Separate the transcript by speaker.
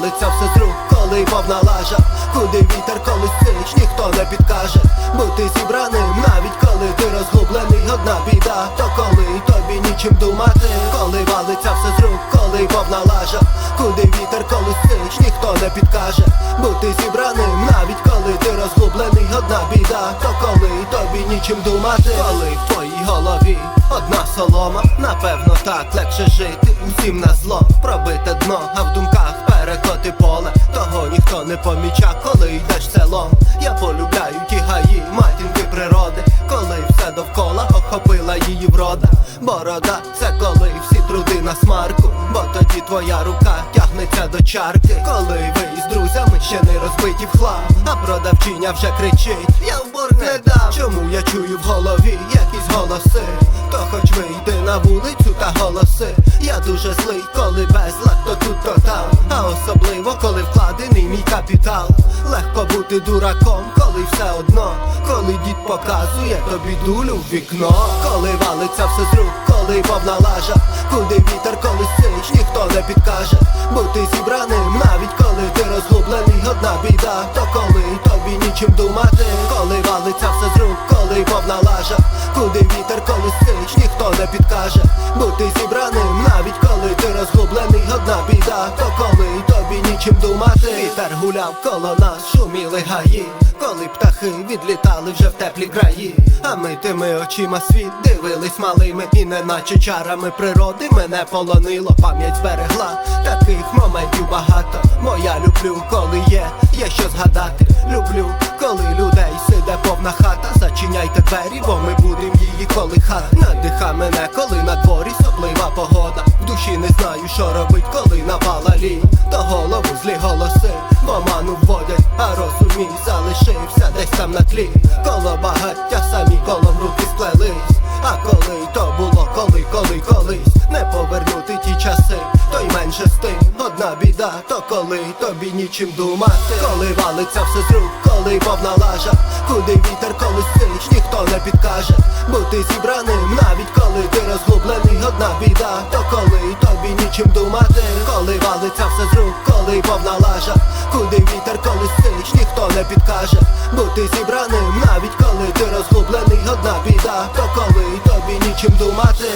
Speaker 1: валиться все з рук, коли повна лажа, куди вітер колисить, ніхто не підкаже, бути зібраним, навіть коли ти розгублений, одна біда, то коли тобі нічим думати, коли валиться все з рук, коли повна лажа, куди вітер колисить, ніхто не підкаже, бути зібраним, навіть коли ти розгублений, одна біда, то коли тобі нічим думати, коли в твоїй голові солома, напевно так легше жити, всім на зло, пробите дно, а в думках перекоти поле, того ніхто не поміча, коли йдеш селом. Я полюбляю ті гаї, матінки природи, коли все довкола охопила її врода. Борода, це коли всі труди на смарку, бо тоді твоя рука тягнеться до чарки. Коли ви із друзями ще не розбиті в хлам, а продавчиня вже кричить: Я в борг не дам. Чому я чую в голові якісь голоси? Вийди на вулицю та голоси. Я дуже злий, коли безлад, то тут, то там. А особливо, коли вкладений мій капітал. Легко бути дураком, коли все одно, коли дід показує тобі дулю в вікно, коли валиться все з рук, коли повна лажа, куди вітер колисить, ніхто не підкаже. Бути зібраним, навіть коли ти розгублений, одна біда, то коли тобі нічим думати, коли валиться все з рук, коли повна лажа, колисить, ніхто не підкаже. Бути зібраним, навіть коли ти розгублений, одна біда, то коли тобі нічим думати. Вітер гуляв коло нас, шуміли гаї, коли птахи відлітали вже в теплі краї. А ми тими очима світ дивились малими, і неначе чарами природи мене полонило. Пам'ять зберегла таких моментів багато. Моя люблю, коли є, є що згадати. Люблю, коли людей сиде повна хата. Зачиняйте двері, бо ми що робить, коли напала лінь. До голову злі голоси, в оману вводять, а розум мій залишився десь там на тлі. Коло багаття самі колом руки сплелись. А коли то було, коли, коли, колись не повернути ті часи, то й менше з тим одна біда, то коли тобі нічим думати, коли валиться все з рук, коли повна лажа, куди вітер коли колисить, ніхто не підкаже, бути зібраним, навіть коли ти розгублений, одна біда, то коли чим думати, коли валиться все з рук, коли повна лажа, куди вітер коли сич, ніхто не підкаже. Бути зібраним, навіть коли ти розгублений, одна біда, то коли тобі нічим думати.